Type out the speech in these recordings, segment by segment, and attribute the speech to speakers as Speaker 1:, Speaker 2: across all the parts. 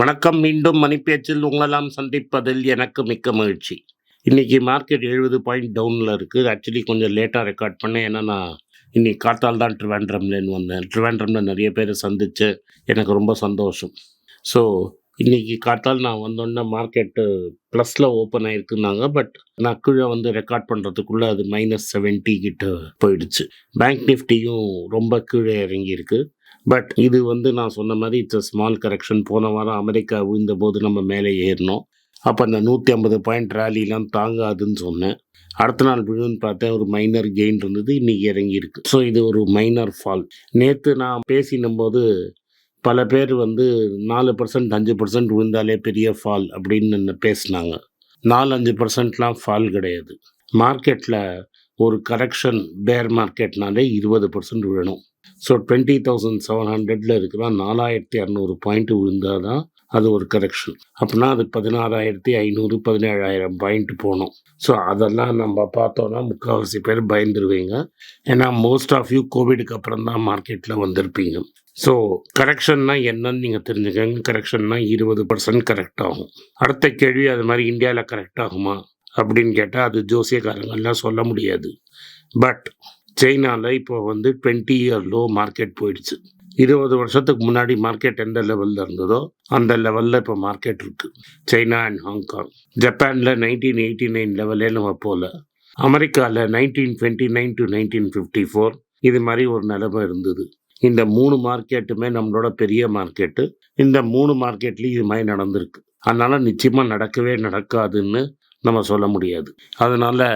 Speaker 1: வணக்கம் மீண்டும் மணிப்பேச்சில் உங்களெல்லாம் சந்திப்பதில் எனக்கு மிக்க மகிழ்ச்சி. இன்றைக்கி மார்க்கெட் எழுபது பாயிண்ட் டவுனில் இருக்குது ஆக்சுவலி கொஞ்சம் லேட்டாக ரெக்கார்ட் பண்ணேன். ஏன்னா நான் இன்னைக்கு காத்தால் தான் ட்ரிவாண்ட்ரம்லேருந்து வந்தேன். ட்ரிவாண்ட்ரமில் நிறைய பேரை சந்தித்து எனக்கு ரொம்ப சந்தோஷம். ஸோ இன்றைக்கி காத்தால் நான் வந்தோடனே மார்க்கெட்டு ப்ளஸில் ஓப்பன் ஆகிருக்குனாங்க பட் நான் கீழே வந்து ரெக்கார்ட் பண்ணுறதுக்குள்ளே அது மைனஸ் செவன்ட்டி கிட்ட போயிடுச்சு. பேங்க் நிஃப்டியும் ரொம்ப கீழே இறங்கியிருக்கு. பட் இது வந்து நான் சொன்ன மாதிரி இட்ஸ் ஸ்மால் கரெக்ஷன் போன வாரம் அமெரிக்கா விழுந்த போது நம்ம மேலே ஏறினோம். அப்போ அந்த நூற்றி ஐம்பது பாயிண்ட் ரேலிலாம் தாங்காதுன்னு சொன்னேன். அடுத்த நாள் விழுன்னு பார்த்தேன் ஒரு மைனர் கெயின் இருந்தது இன்றைக்கி இறங்கியிருக்கு ஸோ இது ஒரு மைனர் ஃபால் நேற்று நான் பேசினும் போது பல பேர் வந்து நாலு பர்சன்ட் அஞ்சு பர்சன்ட் விழுந்தாலே பெரிய ஃபால் அப்படின்னு பேசினாங்க. நாலு அஞ்சு பர்சன்ட்லாம் ஃபால் கிடையாது. மார்க்கெட்டில் ஒரு கரெக்ஷன் பேர் மார்க்கெட்னாலே இருபது பர்சன்ட் விழணும். ஸோ டுவெண்ட்டி தௌசண்ட் செவன் ஹண்ட்ரடில் இருக்கிற நாலாயிரத்தி இரநூறு பாயிண்ட் விழுந்தால் தான் அது ஒரு கரெக்ஷன் அப்படின்னா அது பதினாறாயிரத்தி ஐநூறு பதினேழாயிரம் பாயிண்ட் போகணும் ஸோ அதெல்லாம் நம்ம பார்த்தோன்னா முக்கால்வாசி பேர் பயந்துருவீங்க. ஏன்னா மோஸ்ட் ஆஃப் யூ கோவிடுக்கு அப்புறம் தான் மார்க்கெட்டில் வந்திருப்பீங்க. ஸோ கரெக்ஷன்னா என்னன்னு நீங்கள் தெரிஞ்சுக்கங்க. கரெக்ஷன்னா இருபது பர்சன்ட் கரெக்ட் ஆகும். அடுத்த கேள்வி அது மாதிரி இந்தியாவில் கரெக்ட் ஆகுமா? அப்படின்னு கேட்டால் அது ஜோசியக்காரங்கள்லாம் சொல்ல முடியாது. பட் சைனாவில் இப்போ வந்து டுவெண்ட்டி இயர் லோ மார்க்கெட் போயிடுச்சு. இருபது வருஷத்துக்கு முன்னாடி மார்க்கெட் எந்த லெவலில் இருந்ததோ அந்த லெவலில் இப்போ மார்க்கெட் இருக்குது சைனா அண்ட் ஹாங்காங் ஜப்பானில் நைன்டீன் எயிட்டி நைன் லெவலே நம்ம போகல அமெரிக்காவில் nineteen twenty nine to nineteen fifty four இது மாதிரி ஒரு நிலைமை இருந்தது. இந்த மூணு மார்க்கெட்டுமே நம்மளோட பெரிய மார்க்கெட்டு இந்த மூணு மார்க்கெட்லேயும் இது மாதிரி நடந்திருக்கு. அதனால் நிச்சயமாக நடக்கவே நடக்காதுன்னு நம்ம சொல்ல முடியாது. அதனால்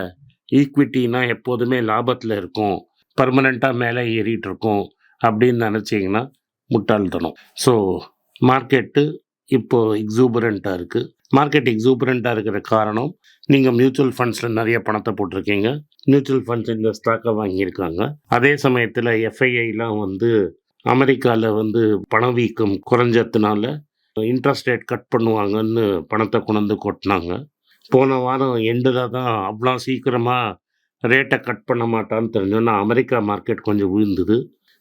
Speaker 1: ஈக்விட்டினா எப்போதுமே லாபத்தில் இருக்கும். பர்மனெண்ட்டாக மேலே ஏறிட்டு இருக்கும். அப்படின்னு நினச்சிங்கன்னா முட்டாள்தனம். ஸோ மார்க்கெட்டு இப்போ எக்ஸூபரண்ட்டாக இருக்குது மார்க்கெட் எக்ஸூபரண்ட்டாக இருக்கிற காரணம் நீங்கள் மியூச்சுவல் ஃபண்ட்ஸில் நிறைய பணத்தை போட்டிருக்கீங்க. மியூச்சுவல் ஃபண்ட்ஸ் இந்த ஸ்டாக்கை வாங்கியிருக்காங்க. அதே சமயத்தில் எஃப்ஐஐலாம் வந்து அமெரிக்காவில் வந்து பணவீக்கம் குறைஞ்சதுனால இன்ட்ரெஸ்ட் ரேட் கட் பண்ணுவாங்கன்னு பணத்தை கொண்டு கொட்டினாங்க. போன வாரம் எண்டில் தான் அவ்வளோ சீக்கிரமாக ரேட்டை கட் பண்ண மாட்டான்னு தெரிஞ்சோன்னா அமெரிக்கா மார்க்கெட் கொஞ்சம் விழுந்தது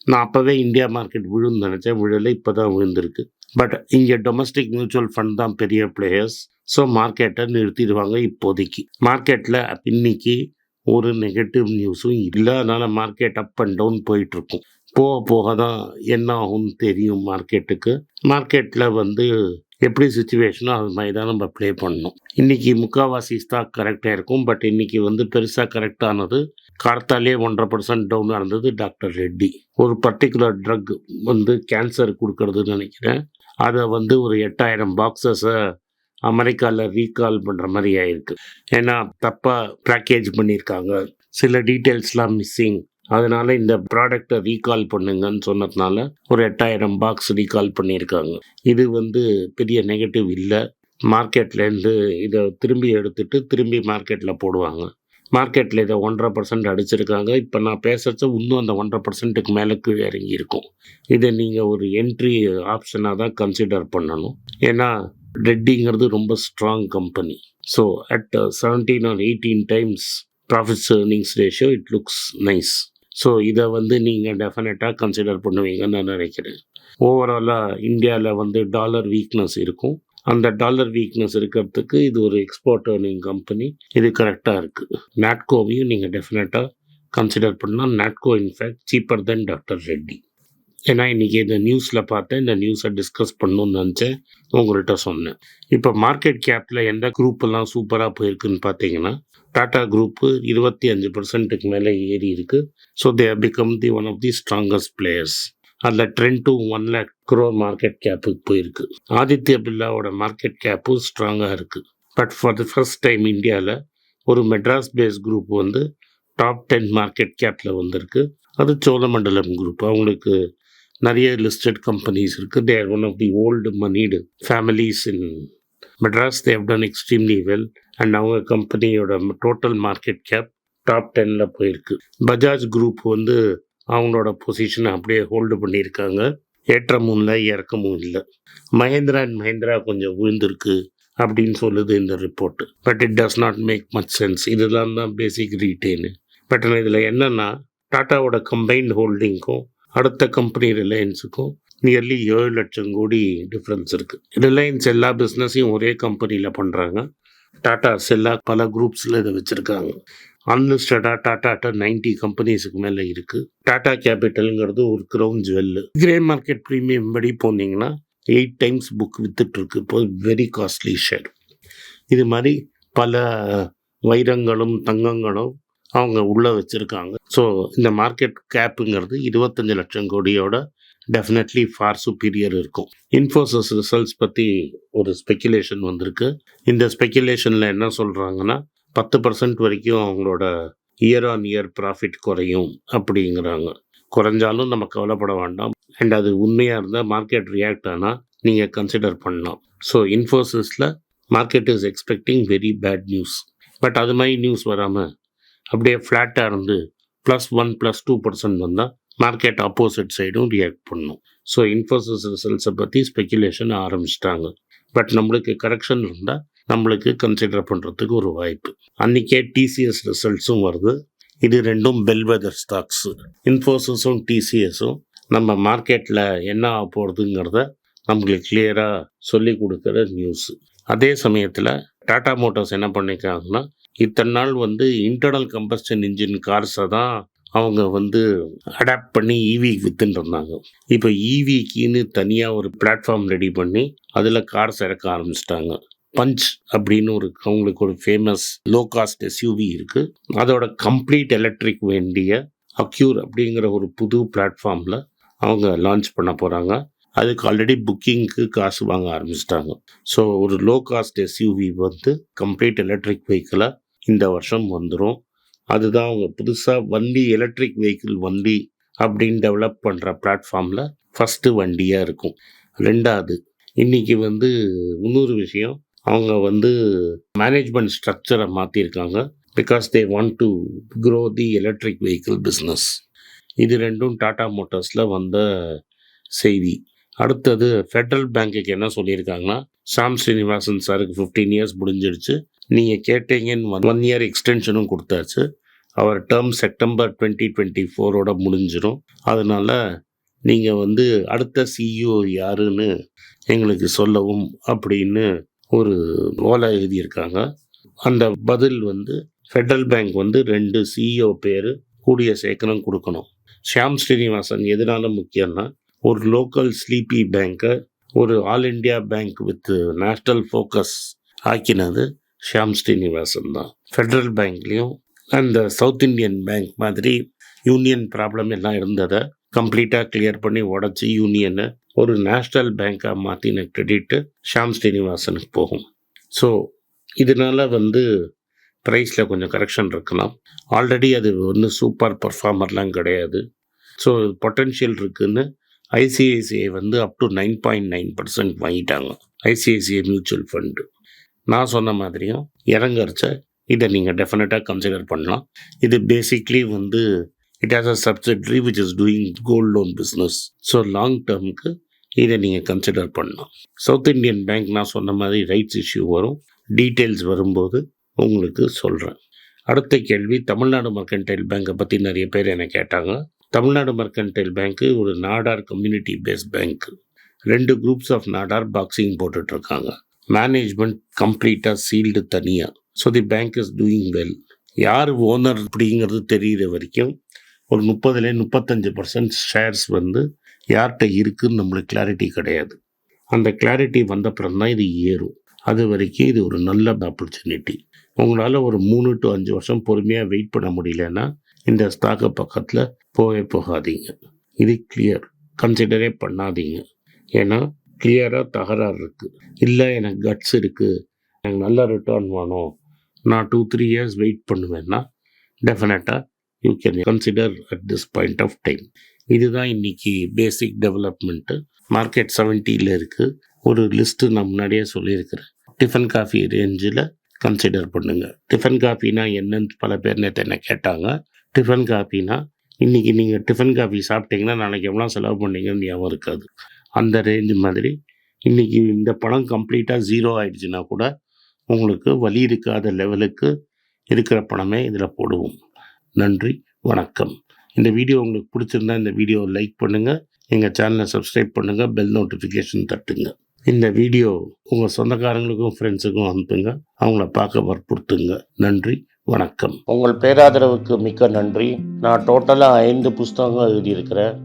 Speaker 1: நான் அப்போவே இந்தியா மார்க்கெட் விழுந்து நினச்சேன். விழலை இப்போ தான் விழுந்திருக்கு பட் இங்கே டொமஸ்டிக் மியூச்சுவல் ஃபண்ட் தான் பெரிய பிளேயர்ஸ் ஸோ மார்க்கெட்டை நிறுத்திடுவாங்க இப்போதைக்கு. மார்க்கெட்டில் இன்னைக்கு ஒரு நெகட்டிவ் நியூஸும் இல்லை. அதனால் மார்க்கெட் அப் அண்ட் டவுன் போயிட்டுருக்கும். போக போக தான் என்ன ஆகும்னு தெரியும் மார்க்கெட்டுக்கு மார்க்கெட்டில் வந்து எப்படி சுச்சுவேஷனோ அது மாதிரி தான் நம்ம ப்ளே பண்ணணும். இன்றைக்கி முக்கால்வாசி ஸ்டாக் கரெக்டாக இருக்கும். பட் இன்றைக்கி வந்து பெருசாக கரெக்டானது கார்த்தாலே ஒன்றரை பர்சன்ட் டவுனாக இருந்தது டாக்டர் ரெட்டி. ஒரு பர்டிகுலர் ட்ரக் வந்து கேன்சர் கொடுக்கறதுன்னு நினைக்கிறேன். அதை வந்து ஒரு எட்டாயிரம் பாக்ஸஸை அமெரிக்காவில் ரீகால் பண்ணுற மாதிரி ஆயிருக்கு. ஏன்னா தப்பாக பேக்கேஜ் பண்ணியிருக்காங்க. சில டீட்டெயில்ஸ்லாம் மிஸ்ஸிங் அதனால இந்த ப்ராடக்டை ரீகால் பண்ணுங்கன்னு சொன்னதுனால ஒரு எட்டாயிரம் பாக்ஸ் ரீகால் பண்ணியிருக்காங்க. இது வந்து பெரிய நெகட்டிவ் இல்லை. மார்க்கெட்லேருந்து இதை திரும்பி எடுத்துட்டு திரும்பி மார்க்கெட்டில் போடுவாங்க. மார்க்கெட்டில் இதை ஒன்றரை பர்சன்ட் அடிச்சிருக்காங்க. இப்போ நான் பேசுறது இன்னும் அந்த ஒன்றரை பர்சன்ட்டுக்கு மேலே கீழே இறங்கி இருக்கும் இதை நீங்கள் ஒரு என்ட்ரி ஆப்ஷனாக தான் கன்சிடர் பண்ணணும். ஏன்னா ரெட்டிங்கிறது ரொம்ப strong company so at seventeen or eighteen times profits earnings ratio it looks nice so இதை வந்து நீங்கள் டெஃபினட்டாக கன்சிடர் பண்ணுவீங்கன்னு நான் நினைக்கிறேன். ஓவராலாக இந்தியாவில் வந்து டாலர் வீக்னஸ் இருக்கும். அந்த டாலர் வீக்னஸ் இருக்கிறதுக்கு இது ஒரு எக்ஸ்போர்ட் ஏர்னிங் கம்பெனி இது கரெக்டாக இருக்குது நாட்கோவையும் நீங்கள் டெஃபினட்டாக கன்சிடர் பண்ணால் Natco in fact cheaper than doctor Reddy ஏன்னா இன்றைக்கி இந்த நியூஸில் பார்த்தேன் இந்த நியூஸை டிஸ்கஸ் பண்ணணும்னு நினச்சேன் உங்கள்கிட்ட சொன்னேன். இப்போ மார்க்கெட் கேப்பில் எந்த குரூப்பெல்லாம் சூப்பராக போயிருக்குன்னு பார்த்தீங்கன்னா டாடா குரூப்பு இருபத்தி அஞ்சு பர்சன்ட்டுக்கு மேலே ஏறி இருக்குது so they become the one of the strongest players அதில் trend to one lakh crore market கேப்புக்கு போயிருக்கு. ஆதித்ய பில்லாவோட மார்க்கெட் கேப்பும் ஸ்ட்ராங்காக இருக்குது but for the first time இந்தியாவில் ஒரு மெட்ராஸ் பேஸ் குரூப் வந்து டாப் டென் மார்க்கெட் கேப்பில் வந்திருக்கு. அது சோழமண்டலம் குரூப் அவங்களுக்கு நிறைய லிஸ்டட் கம்பெனிஸ் இருக்குது there one of the old moneyed families in Madras they've done extremely well and அவங்க கம்பெனியோட டோட்டல் மார்க்கெட் கேப் டாப் டென்னில் போயிருக்கு. பஜாஜ் குரூப் வந்து அவங்களோட பொசிஷனை அப்படியே ஹோல்டு பண்ணியிருக்காங்க. ஏற்றமும் இல்லை இறக்கமும் இல்லை. மஹேந்திரா அண்ட் மஹேந்திரா கொஞ்சம் விழுந்திருக்கு அப்படின்னு சொல்லுது இந்த report but it does not make much sense இதெல்லாம் தான் பேசிக் ரீட்டெயிலு பட் இதில் என்னென்னா டாட்டாவோட கம்பைன்ட் ஹோல்டிங்க்கும் அடுத்த கம்பெனி ரிலையன்ஸுக்கும் நியர்லி ஏழு லட்சம் கோடி டிஃப்ரென்ஸ் இருக்குது ரிலையன்ஸ் எல்லா பிஸ்னஸையும் ஒரே கம்பெனியில் பண்ணுறாங்க டாட்டாஸ் எல்லா பல குரூப்ஸில் இதை வச்சுருக்காங்க. அன்லிஸ்டடாக டாட்டாட்ட நைன்டி கம்பெனிஸுக்கு மேலே இருக்குது டாடா கேபிட்டலுங்கிறது ஒரு crown jewel grey market premium படி போனீங்கன்னா எயிட் டைம்ஸ் புக் வித்துட்ருக்கு இப்போ வெரி காஸ்ட்லி ஷேர் இது மாதிரி பல வைரங்களும் தங்கங்களும் அவங்க உள்ளே வச்சுருக்காங்க. ஸோ இந்த மார்க்கெட் கேப்புங்கிறது இருபத்தஞ்சு லட்சம் கோடியோட டெஃபினெட்லி ஃபார் சுப்பீரியர் இருக்கும். இன்ஃபோசிஸ் ரிசல்ட்ஸ் பற்றி ஒரு ஸ்பெக்குலேஷன் வந்திருக்கு. இந்த ஸ்பெக்குலேஷனில் என்ன சொல்கிறாங்கன்னா பத்து பர்சன்ட் வரைக்கும் அவங்களோட இயர் ஆன் இயர் ப்ராஃபிட் குறையும் அப்படிங்கிறாங்க. குறைஞ்சாலும் நம்ம கவலைப்பட வேண்டாம். அண்ட் அது உண்மையாக இருந்தால் மார்க்கெட் ரியாக்ட் ஆனால் நீங்கள் கன்சிடர் பண்ணலாம். So இன்ஃபோசிஸில் market is expecting very bad news but அது மாதிரி நியூஸ் வராமல் அப்படியே ஃப்ளாட்டாக இருந்து plus one plus two percent வந்தால் மார்க்கெட் ஆப்போசிட் சைடும் ரியாக்ட் பண்ணும். ஸோ இன்ஃபோசிஸ் ரிசல்ட்ஸை பற்றி ஸ்பெக்குலேஷன் ஆரம்பிச்சிட்டாங்க. பட் நம்மளுக்கு கரெக்ஷன் இருந்தால் நம்மளுக்கு கன்சிடர் பண்ணுறதுக்கு ஒரு வாய்ப்பு. அன்றைக்கே டிசிஎஸ் ரிசல்ட்ஸும் வருது. இது ரெண்டும் பெல்வெதர் ஸ்டாக்ஸு இன்ஃபோசிஸும் டிசிஎஸும் நம்ம மார்க்கெட்டில் என்ன ஆக போகிறதுங்கிறத நம்மளுக்கு கிளியராக சொல்லி கொடுக்குற நியூஸு அதே சமயத்தில் டாடா மோட்டார்ஸ் என்ன பண்ணியிருக்காங்கன்னா இத்தனை நாள் வந்து இன்டர்னல் கம்பஸ்டன் இன்ஜின் கார்ஸை தான் அவங்க வந்து அடாப்ட் பண்ணி E ஈவி வித்துன்னு இருந்தாங்க. இப்போ ஈவிக்குன்னு தனியாக ஒரு பிளாட்ஃபார்ம் ரெடி பண்ணி அதில் கார்ஸ் இறக்க ஆரம்பிச்சிட்டாங்க. பஞ்ச் அப்படின்னு ஒரு அவங்களுக்கு ஒரு ஃபேமஸ் லோ காஸ்ட் எஸ்யூவி இருக்குது அதோட கம்ப்ளீட் எலக்ட்ரிக் வேண்டிய அக்யூர் அப்படிங்கிற ஒரு புது பிளாட்ஃபார்மில் அவங்க லான்ச் பண்ண போகிறாங்க அதுக்கு ஆல்ரெடி புக்கிங்க்கு காசு வாங்க ஆரம்பிச்சிட்டாங்க. ஸோ ஒரு லோ காஸ்ட் எஸ்யூவி வந்து கம்ப்ளீட் எலக்ட்ரிக் வெஹிக்கிளை இந்த வருஷம் வந்துடும் அதுதான் அவங்க புதுசாக வண்டி எலக்ட்ரிக் வெஹிக்கிள் வண்டி அப்படின்னு டெவலப் பண்ணுற பிளாட்ஃபார்மில் ஃபஸ்ட்டு வண்டியாக இருக்கும். ரெண்டாவது இன்றைக்கி வந்து இன்னொரு விஷயம் அவங்க வந்து மேனேஜ்மெண்ட் ஸ்ட்ரக்சரை மாற்றிருக்காங்க because they want to grow the electric vehicle business இது ரெண்டும் டாடா மோட்டார்ஸில் வந்த செய்தி. அடுத்தது ஃபெட்ரல் பேங்க்குக்கு என்ன சொல்லியிருக்காங்கன்னா சாம் ஸ்ரீனிவாசன் சாருக்கு ஃபிஃப்டீன் இயர்ஸ் முடிஞ்சிடுச்சு நீங்கள் கேட்டீங்கன்னு ஒன் இயர் எக்ஸ்டென்ஷனும் கொடுத்தாச்சு. அவர் டேர்ம் செப்டம்பர் டுவெண்ட்டி டுவெண்ட்டி ஃபோரோட முடிஞ்சிடும் அதனால் நீங்கள் வந்து அடுத்த சிஇஓ யாருன்னு எங்களுக்கு சொல்லவும் அப்படின்னு ஒரு ஓலை எழுதியிருக்காங்க. அந்த பதில் வந்து ஃபெட்ரல் பேங்க் வந்து ரெண்டு சிஇஓ பேர் கூடிய சேக்கரம் கொடுக்கணும். ஷியாம் ஸ்ரீனிவாசன் எதனால முக்கியம்னா ஒரு லோக்கல் ஸ்லீப்பி பேங்க்கை ஒரு all India bank with national focus ஆக்கினது. Shyam Srinivasan தான் ஃபெட்ரல் பேங்க்லேயும் அந்த சவுத் இந்தியன் பேங்க் மாதிரி யூனியன் ப்ராப்ளம் எல்லாம் இருந்ததை கம்ப்ளீட்டாக கிளியர் பண்ணி உடச்சி யூனியனை ஒரு நேஷ்னல் பேங்காக மாற்றின கிரெடிட்டு ஷாம் ஸ்ரீனிவாசனுக்கு போகும். ஸோ இதனால் வந்து ப்ரைஸில் கொஞ்சம் கரெக்ஷன் இருக்கலாம். ஆல்ரெடி அது ஒன்றும் சூப்பர் பர்ஃபார்மர்லாம் கிடையாது. ஸோ பொட்டென்ஷியல் இருக்குதுன்னு ஐசிஐசிஐ வந்து up to nine point nine percent வாங்கிட்டாங்க. ஐசிஐசிஐ மியூச்சுவல் ஃபண்டு நான் சொன்ன மாதிரியும் இறங்கரிச்ச இதை நீங்கள் டெஃபினட்டாக கன்சிடர் பண்ணலாம். இது பேசிக்லி வந்து it has a subsidiary which is doing gold loan business so long டேர்முக்கு இதை நீங்கள் கன்சிடர் பண்ணலாம். சவுத் இந்தியன் பேங்க் நான் சொன்ன மாதிரி ரைட்ஸ் இஷ்யூ வரும். டீட்டெயில்ஸ் வரும்போது உங்களுக்கு சொல்கிறேன் அடுத்த கேள்வி தமிழ்நாடு மர்கன்டைல் பேங்கை பற்றி நிறைய பேர் என்னை கேட்டாங்க. தமிழ்நாடு மர்கன்டைல் பேங்க்கு ஒரு நாடார் கம்யூனிட்டி பேஸ்ட் பேங்க் ரெண்டு குரூப்ஸ் ஆஃப் நாடார் பாக்ஸிங் போட்டுட்ருக்காங்க மேனேஜ்மெண்ட் கம்ப்ளீட்டாக சீல்டு தனியாக so the bank is doing well யார் ஓனர் அப்படிங்கிறது தெரிகிற வரைக்கும் ஒரு முப்பதுலே முப்பத்தஞ்சு பர்சன்ட் ஷேர்ஸ் வந்து யார்கிட்ட இருக்குன்னு நம்மளுக்கு கிளாரிட்டி கிடையாது. அந்த கிளாரிட்டி வந்தப்புறம் தான் இது ஏறும். அது வரைக்கும் இது ஒரு நல்ல ஆப்பர்ச்சுனிட்டி உங்களால் ஒரு மூணு டு அஞ்சு வருஷம் பொறுமையாக வெயிட் பண்ண முடியலன்னா இந்த ஸ்டாக்கை பக்கத்தில் போகவே போகாதீங்க. இது கிளியர் கன்சிடரே பண்ணாதீங்க. ஏன்னா கிளியராக தகராறு இருக்குது இல்லை எனக்கு கட்ஸ் இருக்குது எனக்கு நல்ல ரிட்டர்ன் வேணும். நான் டூ த்ரீ இயர்ஸ் வெயிட் பண்ணுவேன்னா டெஃபினட்டாக you can consider at this point of time இதுதான் இன்னைக்கு பேசிக் டெவலப்மெண்ட்டு மார்க்கெட் செவன்ட்டியில் இருக்குது ஒரு லிஸ்ட்டு நான் முன்னாடியே சொல்லியிருக்கிறேன். டிஃபன் காஃபி ரேஞ்சில் கன்சிடர் பண்ணுங்கள் டிஃபன் காஃபினா என்னன்னு பல பேர் நேற்று என்ன கேட்டாங்க. டிஃபன் காஃபினா இன்றைக்கி நீங்கள் டிஃபன் காஃபி சாப்பிட்டீங்கன்னா நாளைக்கு எவ்வளோ செலவு பண்ணீங்கன்னு ஞாபகம் இருக்காது. அந்த ரேஞ்ச் மாதிரி. இன்றைக்கி இந்த படம் கம்ப்ளீட்டாக ஜீரோ ஆயிடுச்சுன்னா கூட உங்களுக்கு வலி இருக்காத லெவலுக்கு இருக்கிற பணமே இதில் போடுவோம். நன்றி வணக்கம். இந்த வீடியோ உங்களுக்கு பிடிச்சிருந்தா இந்த வீடியோவை லைக் பண்ணுங்கள் எங்கள் சேனலை சப்ஸ்கிரைப் பண்ணுங்கள் பெல் நோட்டிஃபிகேஷன் தட்டுங்க. இந்த வீடியோ உங்கள் சொந்தக்காரங்களுக்கும் ஃப்ரெண்ட்ஸுக்கும் அனுப்புங்க. அவங்கள பார்க்க வற்புறுத்துங்க. நன்றி வணக்கம். உங்கள் பேராதரவுக்கு மிக்க நன்றி. நான் டோட்டலாக ஐந்து புஸ்தகங்கள் எழுதியிருக்கிறேன்.